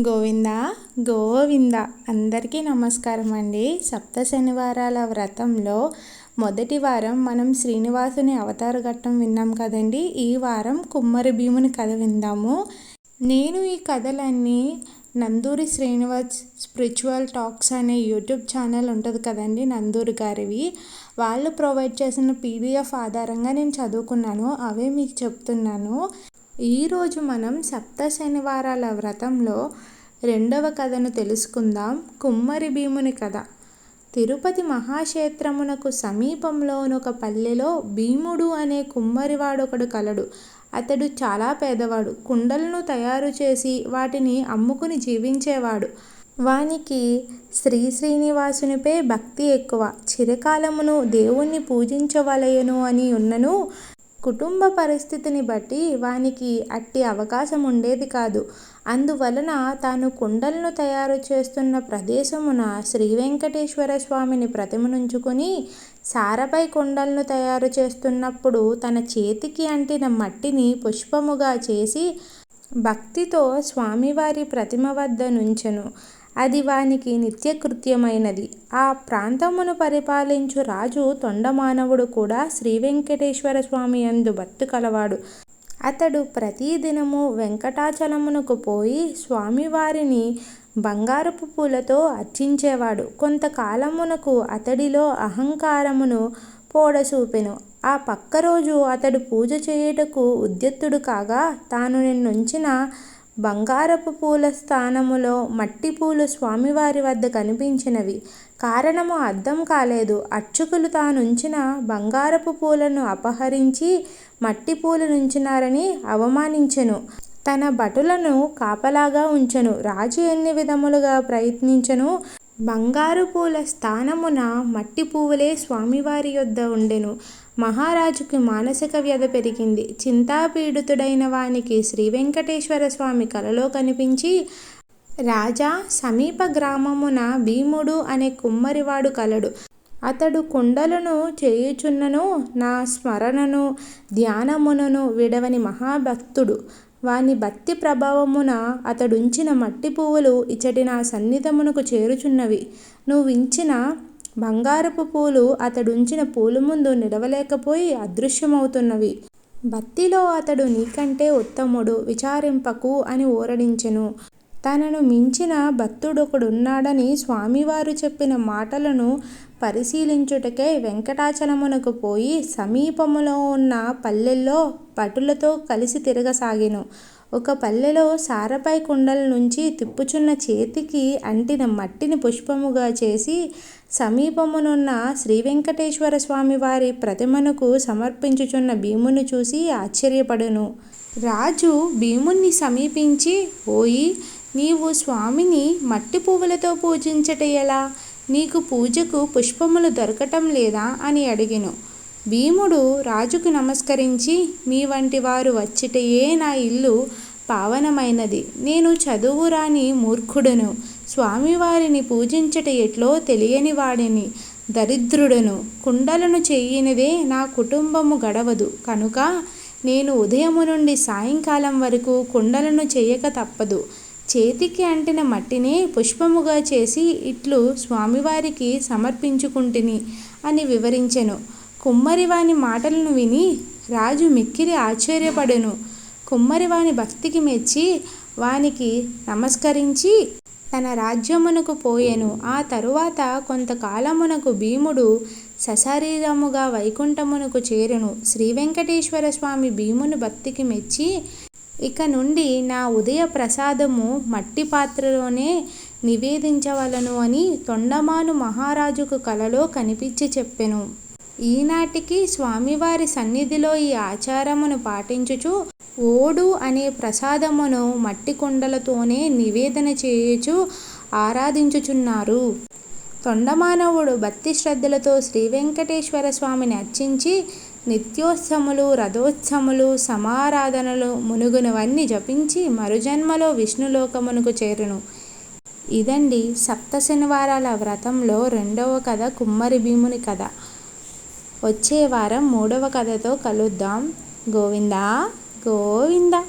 గోవింద గోవింద. అందరికీ నమస్కారం అండి. సప్త శనివారాల వ్రతంలో మొదటి వారం మనం శ్రీనివాసుని అవతార ఘట్టం విన్నాం కదండి. ఈ వారం కుమ్మరి భీముని కథ విందాము. నేను ఈ కథలన్నీ నందూరి శ్రీనివాస్ స్పిరిచువల్ టాక్స్ అనే యూట్యూబ్ ఛానల్ ఉంటుంది కదండి నందూరి గారివి. వాళ్ళు ప్రొవైడ్ చేసిన పీడిఎఫ్ ఆధారంగా నేను చదువుకున్నాను. అవే మీకు చెప్తున్నాను. ఈరోజు మనం సప్త శనివారాల వ్రతంలో రెండవ కథను తెలుసుకుందాం. కుమ్మరి భీముని కథ. తిరుపతి మహాక్షేత్రమునకు సమీపంలోనొక పల్లెలో భీముడు అనే కుమ్మరివాడొకడు కలడు. అతడు చాలా పేదవాడు. కుండలను తయారు చేసి వాటిని అమ్ముకుని జీవించేవాడు. వానికి శ్రీ శ్రీనివాసునిపై భక్తి ఎక్కువ. చిరకాలమును దేవుణ్ణి పూజించవలయను అని ఉన్నను కుటుంబ పరిస్థితిని బట్టి వానికి అట్టి అవకాశం ఉండేది కాదు. అందువలన తాను కుండలను తయారు చేస్తున్న ప్రదేశమున శ్రీ వెంకటేశ్వర స్వామిని ప్రతిమనుంచుకొని సారపై కుండలను తయారు చేస్తున్నప్పుడు తన చేతికి అంటిన మట్టిని పుష్పముగా చేసి భక్తితో స్వామివారి ప్రతిమ వద్ద నుంచెను. అది వానికి నిత్యకృత్యమైనది. ఆ ప్రాంతమును పరిపాలించు రాజు తొండమానవుడు కూడా శ్రీ వెంకటేశ్వర స్వామి యందు భక్తి కలవాడు. అతడు ప్రతిదినము వెంకటాచలమునకు పోయి స్వామివారిని బంగారపు పూలతో అర్చించేవాడు. కొంతకాలమునకు అతడిలో అహంకారమును పోడసూపెను. ఆ పక్క రోజు అతడు పూజ చేయుటకు ఉద్యత్తుడు కాగా తాను నిన్నుంచిన బంగారపు పూల స్థానములో మట్టి పూలు స్వామివారి వద్ద కనిపించినవి. కారణము అర్థం కాలేదు. అర్చకులు తానుంచిన బంగారపు పూలను అపహరించి మట్టి పూలు నుంచినారని అవమానించెను. తన భటులను కాపలాగా ఉంచెను. రాజు ఎన్ని విధములుగా ప్రయత్నించెను? బంగారు పూల స్థానమున మట్టి పువ్వులే స్వామివారి యొద్ద ఉండెను. మహారాజుకి మానసిక వ్యధ పెరిగింది. చింతాపీడితుడైన వానికి శ్రీ వెంకటేశ్వర స్వామి కలలో కనిపించి రాజా సమీప గ్రామమున భీముడు అనే కుమ్మరివాడు కలడు. అతడు కుండలను చేయుచున్నను నా స్మరణను ధ్యానమునను విడవని మహాభక్తుడు. వాని భక్తి ప్రభావమున అతడుంచిన మట్టి పువ్వులు ఇచ్చటి నా సన్నిధమునకు చేరుచున్నవి. నువ్వించిన బంగారపు పూలు అతడుంచిన పూల ముందు నిలవలేకపోయి అదృశ్యమవుతున్నవి. భక్తిలో అతడు నీకంటే ఉత్తముడు విచారింపకు అని ఊరడించెను తనను మించిన భక్తుడొకడున్నాడని స్వామివారు చెప్పిన మాటలను పరిశీలించుటకై వెంకటాచలమునకు పోయి సమీపములో ఉన్న పల్లెల్లో భటులతో కలిసి తిరగసాగెను. ఒక పల్లెలో సారపై కుండల నుంచి తిప్పుచున్న చేతికి అంటిన మట్టిని పుష్పముగా చేసి సమీపమునున్న శ్రీ వెంకటేశ్వర స్వామి వారి ప్రతిమనకు సమర్పించుచున్న భీముని చూసి ఆశ్చర్యపడును. రాజు భీముణ్ణి సమీపించి ఓయి నీవు స్వామిని మట్టి పువ్వులతో పూజించట ఎలా? నీకు పూజకు పుష్పములు దొరకటం లేదా అని అడిగిను. భీముడు రాజుకు నమస్కరించి మీ వంటి వారు వచ్చిటయే నా ఇల్లు పావనమైనది. నేను చదువురాని మూర్ఖుడను. స్వామివారిని పూజించట ఎట్లో తెలియని వాడిని. దరిద్రుడను. కుండలను చెయ్యినదే నా కుటుంబము గడవదు. కనుక నేను ఉదయము నుండి సాయంకాలం వరకు కుండలను చేయక తప్పదు. చేతికి అంటిన మట్టినే పుష్పముగా చేసి ఇట్లు స్వామివారికి సమర్పించుకుంటుని అని వివరించెను. కుమ్మరివాని మాటలను విని రాజు మిక్కిరి ఆశ్చర్యపడెను. కుమ్మరివాని భక్తికి మెచ్చి వానికి నమస్కరించి తన రాజ్యమునకు పోయెను. ఆ తరువాత కొంతకాలమునకు భీముడు సశరీరముగా వైకుంఠమునకు చేరెను. శ్రీ వెంకటేశ్వర స్వామి భీముని భక్తికి మెచ్చి ఇక నుండి నా ఉదయ ప్రసాదము మట్టి పాత్రలోనే నివేదించవలను అని తొండమాను మహారాజుకు కలలో కనిపించి చెప్పెను. ఈనాటికి స్వామివారి సన్నిధిలో ఈ ఆచారమును పాటించుచు ఓడు అనే ప్రసాదమును మట్టి కుండలతోనే నివేదన చేయుచు ఆరాధించుచున్నారు. తొండమానవుడు భక్తి శ్రద్ధలతో శ్రీ వెంకటేశ్వర స్వామిని అర్చించి నిత్యోత్సములు రథోత్సములు సమారాధనలు మునుగునవన్నీ జపించి మరుజన్మలో విష్ణులోకమునకు చేరును. ఇదండి సప్త శనివారాల వ్రతంలో రెండవ కథ కుమ్మరి భీముని కథ. వచ్చే వారం మూడవ కథతో కలుద్దాం. గోవిందా గోవిందా.